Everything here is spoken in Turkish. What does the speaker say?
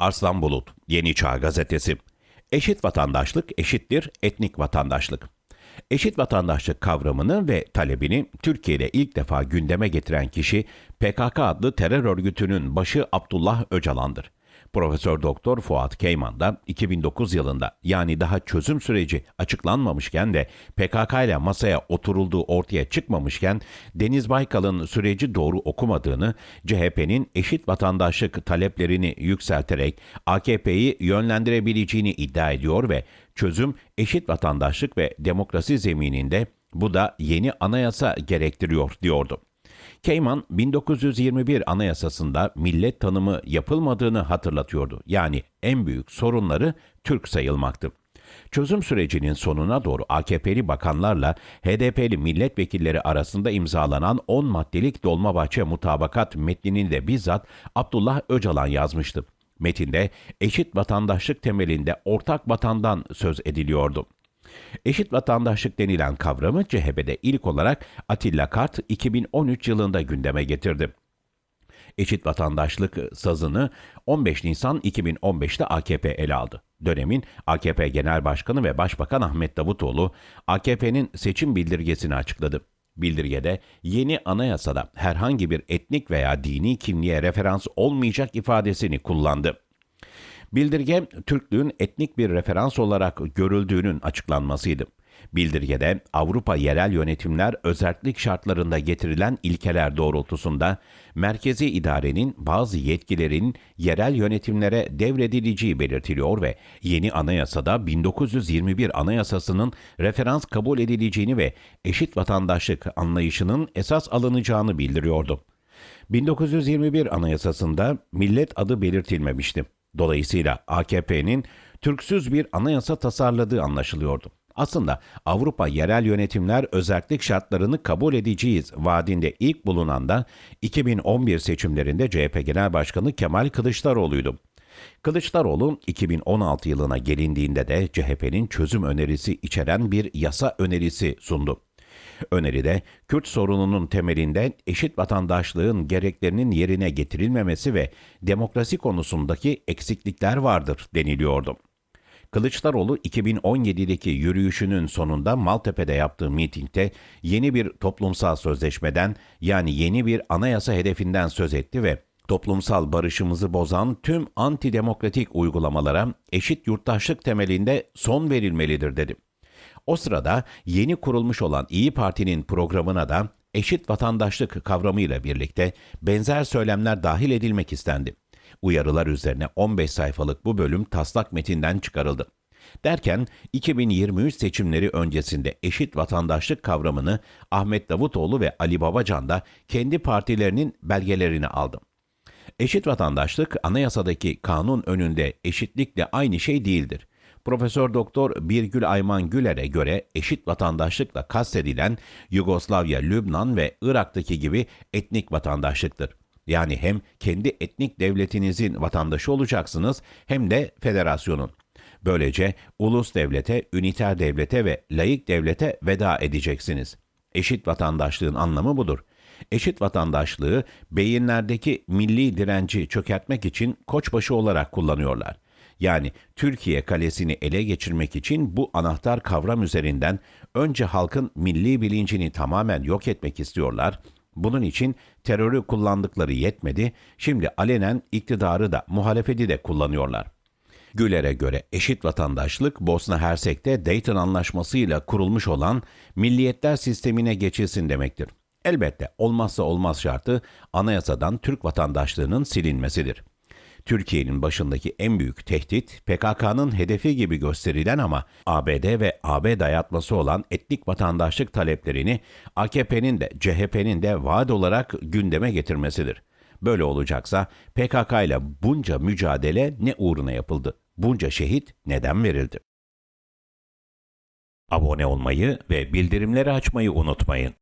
Arslan Bulut, Yeni Çağ Gazetesi. Eşit vatandaşlık eşittir etnik vatandaşlık. Eşit vatandaşlık kavramını ve talebini Türkiye'de ilk defa gündeme getiren kişi PKK adlı terör örgütünün başı Abdullah Öcalan'dır. Profesör Doktor Fuat Keyman da 2009 yılında yani daha çözüm süreci açıklanmamışken de PKK ile masaya oturulduğu ortaya çıkmamışken Deniz Baykal'ın süreci doğru okumadığını, CHP'nin eşit vatandaşlık taleplerini yükselterek AKP'yi yönlendirebileceğini iddia ediyor ve çözüm eşit vatandaşlık ve demokrasi zemininde bu da yeni anayasa gerektiriyor diyordu. Keyman 1921 Anayasası'nda millet tanımı yapılmadığını hatırlatıyordu. Yani en büyük sorunları Türk sayılmaktı. Çözüm sürecinin sonuna doğru AKP'li bakanlarla HDP'li milletvekilleri arasında imzalanan 10 maddelik Dolmabahçe mutabakat metnini de bizzat Abdullah Öcalan yazmıştı. Metinde eşit vatandaşlık temelinde ortak vatandan söz ediliyordu. Eşit vatandaşlık denilen kavramı CHP'de ilk olarak Atilla Kart 2013 yılında gündeme getirdi. Eşit vatandaşlık sazını 15 Nisan 2015'te AKP ele aldı. Dönemin AKP Genel Başkanı ve Başbakan Ahmet Davutoğlu AKP'nin seçim bildirgesini açıkladı. Bildirgede yeni anayasada herhangi bir etnik veya dini kimliğe referans olmayacak ifadesini kullandı. Bildirge, Türklüğün etnik bir referans olarak görüldüğünün açıklanmasıydı. Bildirgede Avrupa yerel yönetimler özellik şartlarında getirilen ilkeler doğrultusunda merkezi idarenin bazı yetkilerin yerel yönetimlere devredileceği belirtiliyor ve yeni anayasada 1921 anayasasının referans kabul edileceğini ve eşit vatandaşlık anlayışının esas alınacağını bildiriyordu. 1921 anayasasında millet adı belirtilmemişti. Dolayısıyla AKP'nin Türksüz bir anayasa tasarladığı anlaşılıyordu. Aslında Avrupa yerel yönetimler özellik şartlarını kabul edeceğiz vaadinde ilk bulunan da 2011 seçimlerinde CHP Genel Başkanı Kemal Kılıçdaroğlu'ydu. Kılıçdaroğlu 2016 yılına gelindiğinde de CHP'nin çözüm önerisi içeren bir yasa önerisi sundu. Öneride Kürt sorununun temelinde eşit vatandaşlığın gereklerinin yerine getirilmemesi ve demokrasi konusundaki eksiklikler vardır deniliyordu. Kılıçdaroğlu 2017'deki yürüyüşünün sonunda Maltepe'de yaptığı mitingde yeni bir toplumsal sözleşmeden yani yeni bir anayasa hedefinden söz etti ve toplumsal barışımızı bozan tüm antidemokratik uygulamalara eşit yurttaşlık temelinde son verilmelidir dedi. O sırada yeni kurulmuş olan İyi Parti'nin programına da eşit vatandaşlık kavramıyla birlikte benzer söylemler dahil edilmek istendi. Uyarılar üzerine 15 sayfalık bu bölüm taslak metinden çıkarıldı. Derken 2023 seçimleri öncesinde eşit vatandaşlık kavramını Ahmet Davutoğlu ve Ali Babacan da kendi partilerinin belgelerini aldı. Eşit vatandaşlık anayasadaki kanun önünde eşitlikle aynı şey değildir. Profesör Doktor Birgül Ayman Güler'e göre eşit vatandaşlıkla kastedilen Yugoslavya, Lübnan ve Irak'taki gibi etnik vatandaşlıktır. Yani hem kendi etnik devletinizin vatandaşı olacaksınız hem de federasyonun. Böylece ulus devlete, üniter devlete ve layık devlete veda edeceksiniz. Eşit vatandaşlığın anlamı budur. Eşit vatandaşlığı beyinlerdeki milli direnci çökertmek için koçbaşı olarak kullanıyorlar. Yani Türkiye kalesini ele geçirmek için bu anahtar kavram üzerinden önce halkın milli bilincini tamamen yok etmek istiyorlar. Bunun için terörü kullandıkları yetmedi, şimdi alenen iktidarı da muhalefeti de kullanıyorlar. Güler'e göre eşit vatandaşlık Bosna Hersek'te Dayton Anlaşması ile kurulmuş olan milliyetler sistemine geçilsin demektir. Elbette olmazsa olmaz şartı anayasadan Türk vatandaşlığının silinmesidir. Türkiye'nin başındaki en büyük tehdit PKK'nın hedefi gibi gösterilen ama ABD ve AB dayatması olan etnik vatandaşlık taleplerini AKP'nin de CHP'nin de vaat olarak gündeme getirmesidir. Böyle olacaksa PKK ile bunca mücadele ne uğruna yapıldı? Bunca şehit neden verildi? Abone olmayı ve bildirimleri açmayı unutmayın.